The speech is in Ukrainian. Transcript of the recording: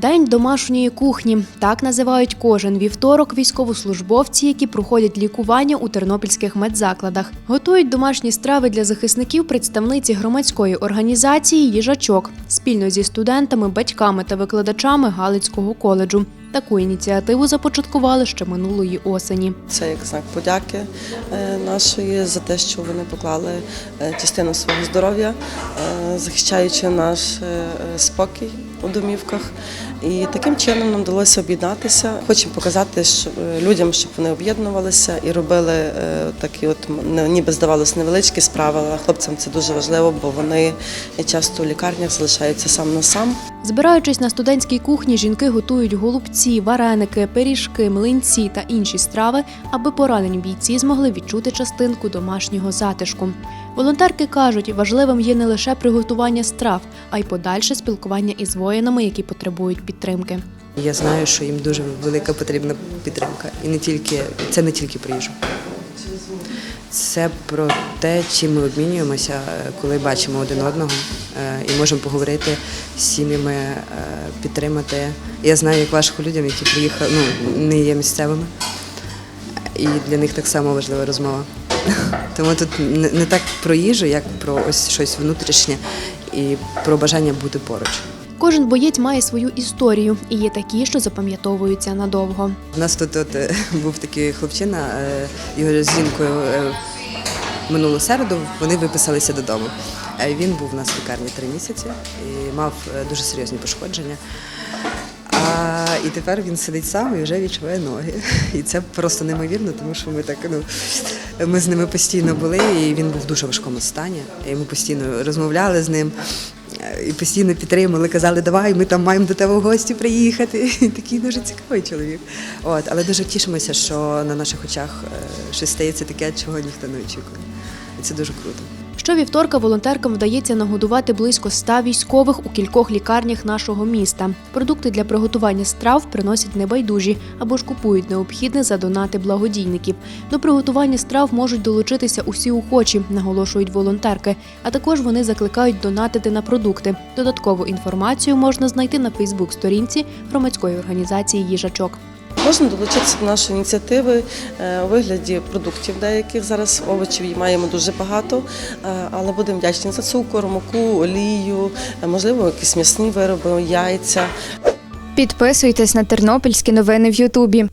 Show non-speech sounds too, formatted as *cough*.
День домашньої кухні так називають кожен вівторок військовослужбовці, які проходять лікування у тернопільських медзакладах. Готують домашні страви для захисників представниці громадської організації Їжачок спільно зі студентами, батьками та викладачами Галицького коледжу. Таку ініціативу започаткували ще минулої осені. Це як знак подяки е, нашої за те, що вони поклали е, частину свого здоров'я, е, захищаючи наш спокій у домівках. І таким чином нам вдалося об'єднатися. Хочемо показати людям, щоб вони об'єднувалися і робили такі, от ніби здавалось, невеличкі справи. Але хлопцям це дуже важливо, бо вони часто у лікарнях залишаються сам на сам. Збираючись на студентській кухні, жінки готують голубці, вареники, пиріжки, млинці та інші страви, аби поранені бійці змогли відчути частинку домашнього затишку. Волонтерки кажуть, важливим є не лише приготування страв, а й подальше спілкування із воїнами, які потребують підтримки. Я знаю, що їм дуже велика потрібна підтримка. І не тільки це не тільки про. Це про те, чим ми обмінюємося, е, коли бачимо один одного е, і можемо поговорити з сім'ями, е, підтримати. Я знаю, як важко людям, які приїхали, ну не є місцевими, і для них так само важлива розмова. *laughs* Тому тут не не так про їжу, як про ось щось внутрішнє і про бажання бути поруч. Кожен боєць має свою історію, і є такі, що запам'ятовуються надовго. У нас тут от, е, був такий хлопчина, е, його з жінкою е, минулу середу вони виписалися додому. Він був у нас в лікарні три місяці і мав дуже серйозні пошкодження. А, і тепер він сидить сам і вже відчуває ноги. І це просто неймовірно, тому що ми так ну ми з ними постійно були, і він був в дуже важкому стані. І ми постійно розмовляли з ним. І постійно підтримували, казали, давай, ми там маємо до тебе в гості приїхати. *laughs* І Такий дуже цікавий чоловік. От, але дуже тішимося, що на наших очах е, щось стається таке, чого ніхто не очікує. І це дуже круто. Щовівторка волонтеркам вдається нагодувати близько ста військових у кількох лікарнях нашого міста. Продукти для приготування страв приносять небайдужі або ж купують необхідне за донати благодійників. До приготування страв можуть долучитися усі охочі, наголошують волонтерки. А також вони закликають донатити на продукти. Додаткову інформацію можна знайти на Фейсбук-сторінці громадської організації Їжачок. Можна долучитися до нашої ініціативи е, у вигляді продуктів деяких. Зараз овочів маємо дуже багато, е, але будемо вдячні за цукор, муку, олію, е, можливо, якісь м'ясні вироби, яйця. Підписуйтесь на тернопільські новини в Ютубі.